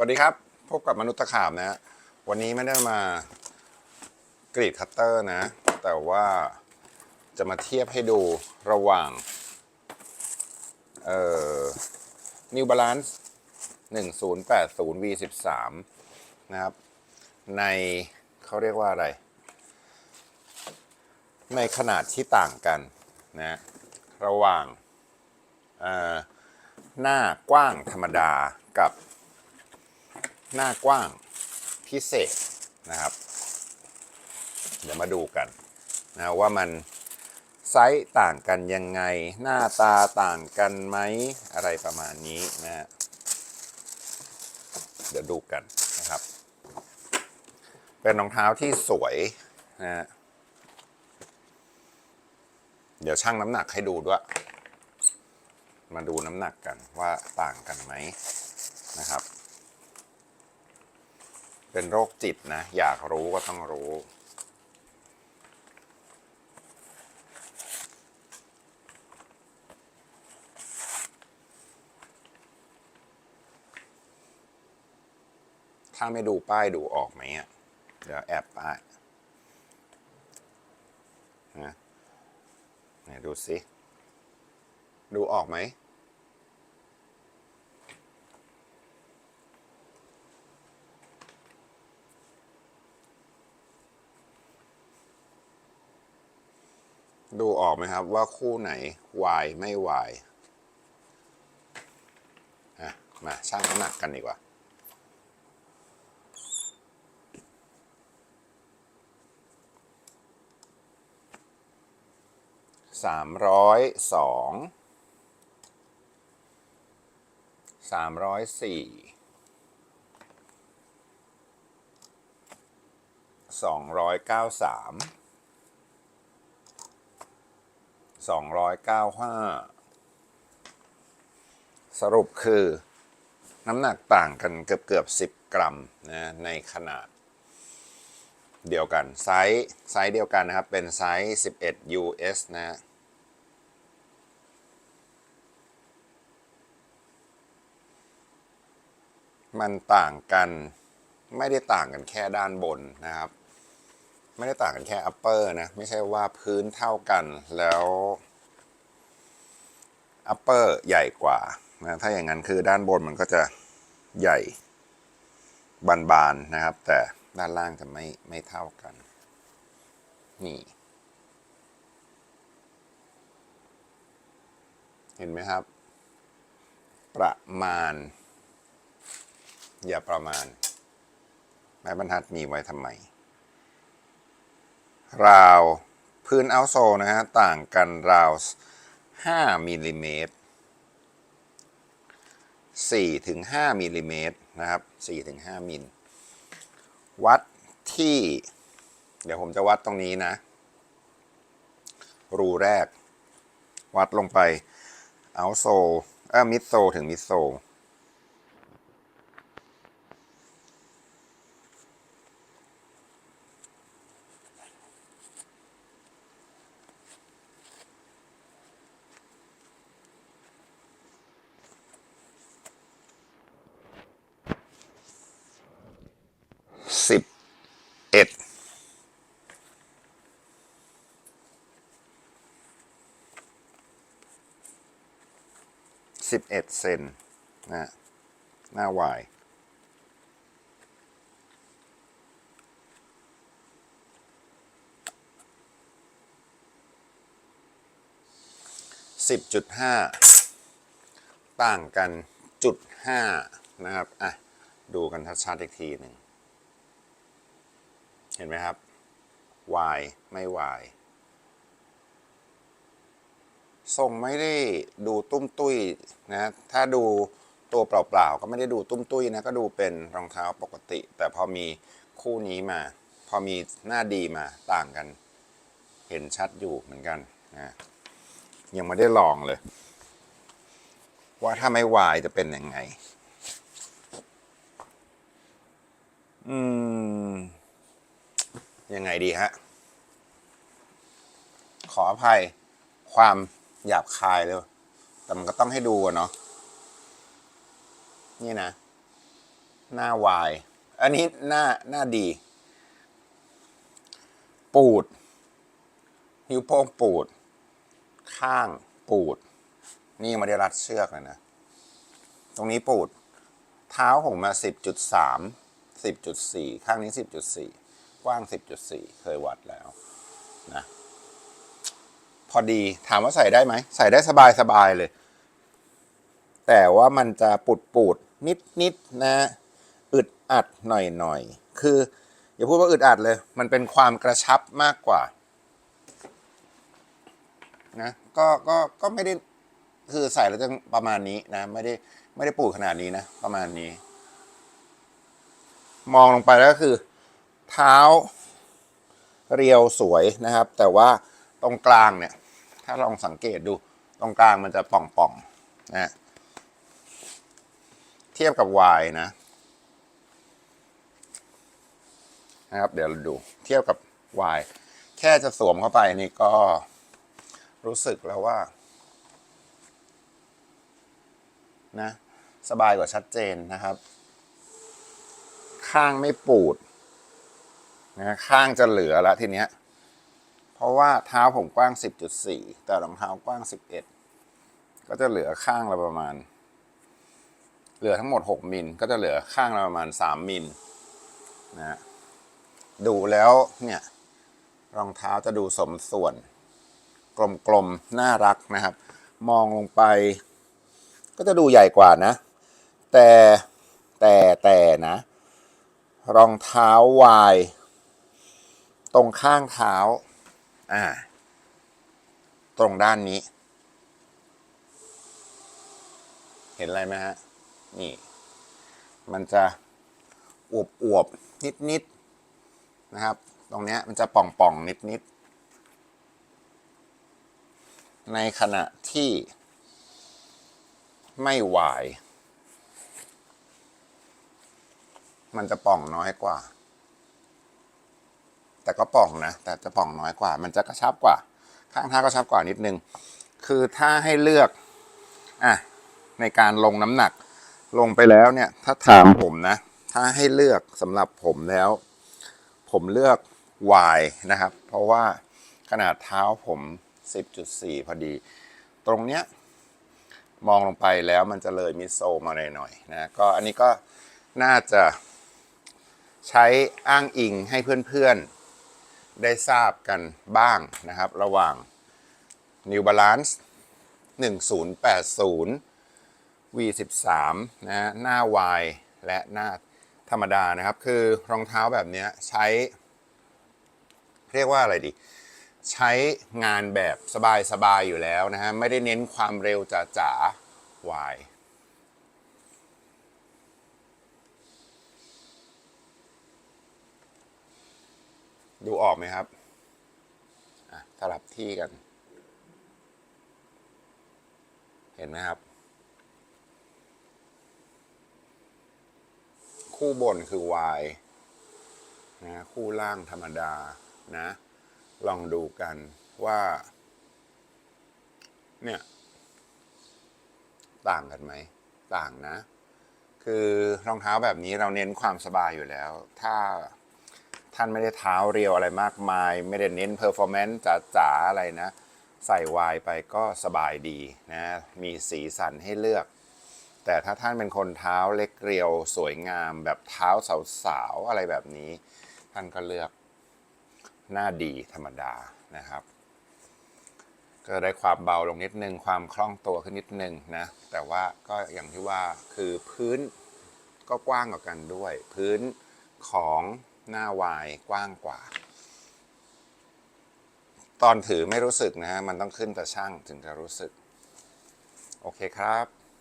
วัสดีครับ พบกับมนุษย์ตะขาบนะฮะวันนี้ไม่ได้มากรีดคัตเตอร์นะ แต่ว่าจะมาเทียบให้ดูระหว่างเอ่อ New Balance 1080 V13 นะครับ ในเขาเรียกว่าอะไร ในขนาดที่ต่างกันนะ ระหว่างหน้ากว้างธรรมดากับ หน้ากว้างพิเศษนะครับ เดี๋ยวมาดูกันนะว่ามันไซส์ต่างกันยังไง หน้าตาต่างกันไหมอะไรประมาณนี้นะฮะเดี๋ยวดูกันนะครับ เป็นรองเท้าที่สวยนะฮะเดี๋ยวชั่งน้ำหนักให้ดูด้วย มาดูน้ำหนักกันว่าต่างกันไหมนะครับ เป็นโรคจิตนะ อยากรู้ก็ต้องรู้ ถ้าไม่ดูป้ายดูออกไหมอะเดี๋ยวแอบป้ายนะดูสิ ดูออกไหม ดูออกไหมครับว่าคู่ไหนวายไม่วายอะมาชั่งน้ำหนักกันดีกว่า สามร้อยสอง สามร้อยสี่ สองร้อยเก้าสาม สองร้อยเก้าห้าสรุปคือน้ำหนักต่างกันเกือบเกือบสิบกรัมนะในขนาดเดียวกัน ไซส์ไซส์เดียวกันนะครับ เป็นไซส์ 11 US นะ มันต่างกันไม่ได้ต่างกันแค่ด้านบนนะครับ ไม่ได้ต่างกันแค่ upper นะ ไม่ใช่ว่าพื้นเท่ากันแล้ว upper ใหญ่กว่านะถ้าอย่างนั้นคือด้านบนมันก็จะใหญ่บานๆนะครับ แต่ด้านล่างจะไม่ไม่เท่ากัน นี่ เห็นไหมครับ ประมาณ อย่าประมาณไม้บรรทัดมีไว้ทำไม ราวพื้นเอาโซนะฮะต่างกันราว 5มิลลิเมตร4ถึง5มิลลิเมตรนะครับ4ถึง5มิลวัดที่ เดี๋ยวผมจะวัดตรงนี้นะ รูแรก วัดลงไปเอาโซเออมิดโซถึงมิดโซ 11 เซนนะหน้าวายสิบจุดห้าต่างกันจุดห้านะครับ อะ ดูกันชัดๆอีกทีหนึ่ง เห็นไหมครับ y ไม่ y ทรงไม่ได้ดูตุ้มตุ้ยนะถ้าดูตัวเปล่าๆ ก็ไม่ได้ดูตุ้มตุ้ยนะก็ดูเป็นรองเท้าปกติ แต่พอมีคู่นี้มา พอมีหน้าดีมาต่างกัน เห็นชัดอยู่เหมือนกันนะยังไม่ได้ลองเลย ว่าถ้าไม่ y จะเป็นยังไง อืม ยังไงดีฮะ ขออภัยความ หยาบคายเลย แต่มันก็ต้องให้ดูอะเนาะ นี่นะ หน้าวาย อันนี้หน้าหน้าดี ปูด นิ้วโป้งปูด ข้างปูด นี่ยังไม่ได้รัดเชือกเลยนะ ตรงนี้ปูด เท้าผมมาสิบจุดสามสิบจุดสี่ข้างนี้สิบจุดสี่กว้างสิบจุดสี่เคยวัดแล้วนะ พอดีถามว่าใส่ได้ไหม ใส่ได้สบายสบายเลย แต่ว่ามันจะปูดปูดนิดนิดนะ อึดอัดหน่อยหน่อยคืออย่าพูดว่าอึดอัดเลย มันเป็นความกระชับมากกว่านะก็ก็ก็ไม่ได้คือใส่แล้วจะประมาณนี้นะ ไม่ได้ไม่ได้ปูดขนาดนี้นะ ประมาณนี้ มองลงไปแล้วก็คือ เท้าเรียวสวยนะครับ แต่ว่า ตรงกลางเนี่ย ถ้าลองสังเกตดูตรงกลางมันจะป่องๆนะเทียบกับ Y นะนะครับ เดี๋ยวเราดูเทียบกับ Y แค่จะสวมเข้าไปนี่ก็รู้สึกแล้วว่า นะ สบายกว่าชัดเจนนะครับ ข้างไม่ปูดนะข้างจะเหลือแล้วทีเนี้ย เพราะว่าเท้าผมกว้าง 10.4 แต่รองเท้ากว้าง 11 ก็จะเหลือข้างละประมาณ เหลือทั้งหมด 6 มิล ก็จะเหลือข้างละประมาณ 3 มิลนะฮะดูแล้วเนี่ยรองเท้าจะดูสมส่วน กลมๆ น่ารักนะครับ มองลงไป ก็จะดูใหญ่กว่านะ แต่แต่แต่นะ รองเท้าวาย ตรงข้างเท้า อ่า ตรงด้านนี้ เห็นอะไรไหมฮะ นี่ มันจะอวบอวบนิดนิดๆนะครับ ตรงเนี้ยมันจะป่องป่องนิดนิดๆในขณะที่ไม่วาย มันจะป่องน้อยกว่า แต่ก็ป่องนะ แต่จะป่องน้อยกว่า มันจะกระชับกว่า ข้างท้ากระชับกว่านิดนึง คือถ้าให้เลือกอะในการลงน้ำหนัก ลงไปแล้วเนี่ย ถ้าถามผมนะ ถ้าให้เลือกสำหรับผมแล้ว ผมเลือก Y นะครับ เพราะว่าขนาดเท้าผม 10.4 พอดี ตรงเนี้ยมองลงไปแล้วมันจะเลยมิโซมาหน่อยๆนะก็อันนี้ก็น่าจะใช้อ้างอิงให้เพื่อนๆ ได้ทราบกันบ้างนะครับ ระหว่าง New Balance 1080 V13 นะฮะหน้า Y และหน้าธรรมดานะครับ คือรองเท้าแบบนี้ใช้ เรียกว่าอะไรดี ใช้งานแบบสบายๆอยู่แล้วนะฮะ ไม่ได้เน้นความเร็วจ๋าๆ Y ดูออกไหมครับสลับที่กัน เห็นไหมครับ คู่บนคือ Y นะคู่ล่างธรรมดานะ ลองดูกันว่า เนี่ย ต่างกันไหม ต่างนะ คือรองเท้าแบบนี้เราเน้นความสบายอยู่แล้ว ถ้า ท่านไม่ได้เท้าเรียวอะไรมากมาย ไม่ได้เน้นเพอร์ฟอร์แมนซ์จ๋าๆอะไรนะ ใส่วายไปก็สบายดีนะ มีสีสันให้เลือก แต่ถ้าท่านเป็นคนเท้าเล็กเรียวสวยงาม แบบเท้าสาวๆอะไรแบบนี้ ท่านก็เลือกหน้าดีธรรมดานะครับ ก็ได้ความเบาลงนิดนึง ความคล่องตัวขึ้นนิดนึงนะ แต่ว่าก็อย่างที่ว่าคือพื้นก็กว้างกว่ากันด้วย พื้นของ หน้าวายกว้างกว่า ตอนถือไม่รู้สึกนะฮะ มันต้องขึ้นแต่ช่างถึงจะรู้สึก โอเคครับ